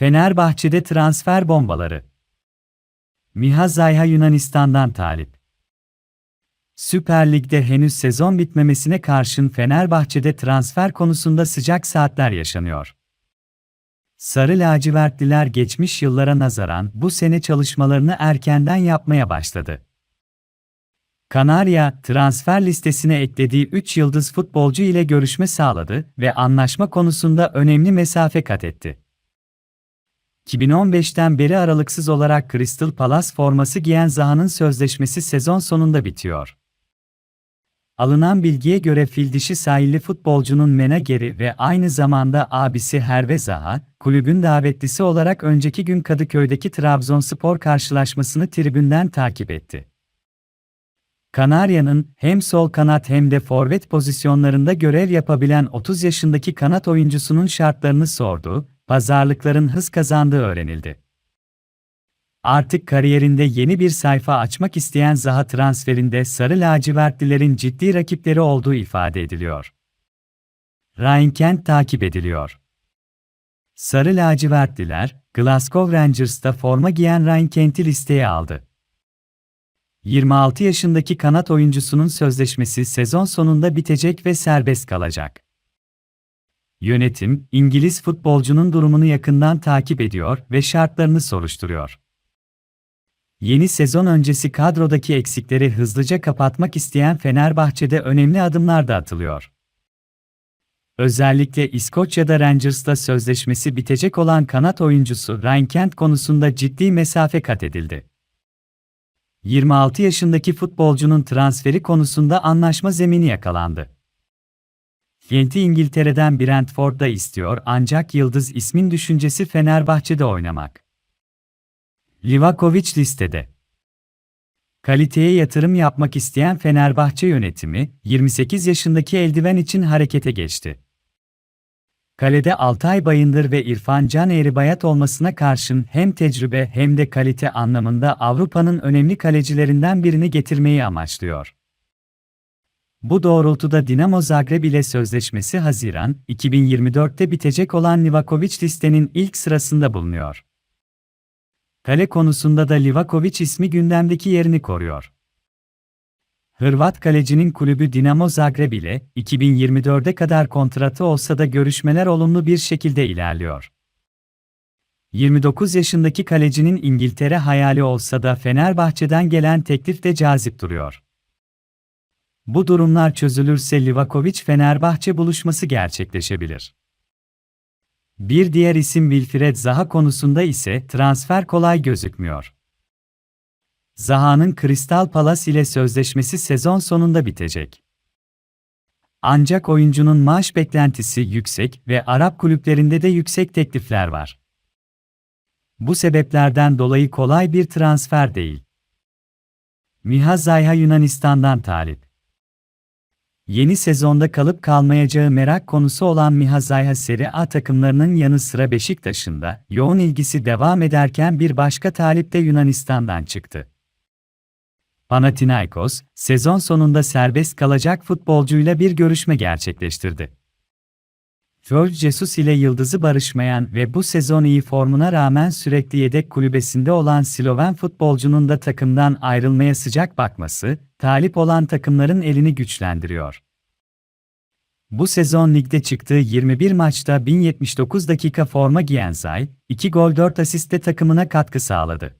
Fenerbahçe'de transfer bombaları. Miha Zayha Yunanistan'dan talip. Süper Lig'de henüz sezon bitmemesine karşın Fenerbahçe'de transfer konusunda sıcak saatler yaşanıyor. Sarı lacivertliler geçmiş yıllara nazaran bu sene çalışmalarını erkenden yapmaya başladı. Kanarya, transfer listesine eklediği 3 yıldız futbolcu ile görüşme sağladı ve anlaşma konusunda önemli mesafe kat etti. 2015'ten beri aralıksız olarak Crystal Palace forması giyen Zaha'nın sözleşmesi sezon sonunda bitiyor. Alınan bilgiye göre fil dişi sahilli futbolcunun menajeri ve aynı zamanda abisi Herve Zaha, kulübün davetlisi olarak önceki gün Kadıköy'deki Trabzonspor karşılaşmasını tribünden takip etti. Kanarya'nın hem sol kanat hem de forvet pozisyonlarında görev yapabilen 30 yaşındaki kanat oyuncusunun şartlarını sordu, pazarlıkların hız kazandığı öğrenildi. Artık kariyerinde yeni bir sayfa açmak isteyen Zaha transferinde sarı lacivertlilerin ciddi rakipleri olduğu ifade ediliyor. Ryan Kent takip ediliyor. Sarı lacivertliler, Glasgow Rangers'ta forma giyen Ryan Kent'i listeye aldı. 26 yaşındaki kanat oyuncusunun sözleşmesi sezon sonunda bitecek ve serbest kalacak. Yönetim, İngiliz futbolcunun durumunu yakından takip ediyor ve şartlarını soruşturuyor. Yeni sezon öncesi kadrodaki eksikleri hızlıca kapatmak isteyen Fenerbahçe'de önemli adımlar da atılıyor. Özellikle İskoçya'da Rangers'la sözleşmesi bitecek olan kanat oyuncusu Ryan Kent konusunda ciddi mesafe kat edildi. 26 yaşındaki futbolcunun transferi konusunda anlaşma zemini yakalandı. Kent'i İngiltere'den Brentford'da istiyor ancak Yıldız ismin düşüncesi Fenerbahçe'de oynamak. Livakovic listede. Kaliteye yatırım yapmak isteyen Fenerbahçe yönetimi, 28 yaşındaki eldiven için harekete geçti. Kalede Altay Bayındır ve İrfan Can Eğribayat olmasına karşın hem tecrübe hem de kalite anlamında Avrupa'nın önemli kalecilerinden birini getirmeyi amaçlıyor. Bu doğrultuda Dinamo Zagreb ile sözleşmesi Haziran 2024'te bitecek olan Livakovic listenin ilk sırasında bulunuyor. Kale konusunda da Livakovic ismi gündemdeki yerini koruyor. Hırvat kalecinin kulübü Dinamo Zagreb ile 2024'e kadar kontratı olsa da görüşmeler olumlu bir şekilde ilerliyor. 29 yaşındaki kalecinin İngiltere hayali olsa da Fenerbahçe'den gelen teklif de cazip duruyor. Bu durumlar çözülürse Livakovic-Fenerbahçe buluşması gerçekleşebilir. Bir diğer isim Wilfried Zaha konusunda ise transfer kolay gözükmüyor. Zaha'nın Crystal Palace ile sözleşmesi sezon sonunda bitecek. Ancak oyuncunun maaş beklentisi yüksek ve Arap kulüplerinde de yüksek teklifler var. Bu sebeplerden dolayı kolay bir transfer değil. Miha Zayha Yunanistan'dan talip. Yeni sezonda kalıp kalmayacağı merak konusu olan Miha Zayha Serie A takımlarının yanı sıra Beşiktaş'ın yoğun ilgisi devam ederken bir başka talip de Yunanistan'dan çıktı. Panathinaikos, sezon sonunda serbest kalacak futbolcuyla bir görüşme gerçekleştirdi. George Jesus ile yıldızı barışmayan ve bu sezon iyi formuna rağmen sürekli yedek kulübesinde olan Sloven futbolcunun da takımdan ayrılmaya sıcak bakması, talip olan takımların elini güçlendiriyor. Bu sezon ligde çıktığı 21 maçta 1079 dakika forma giyen Zay, 2 gol 4 asiste takımına katkı sağladı.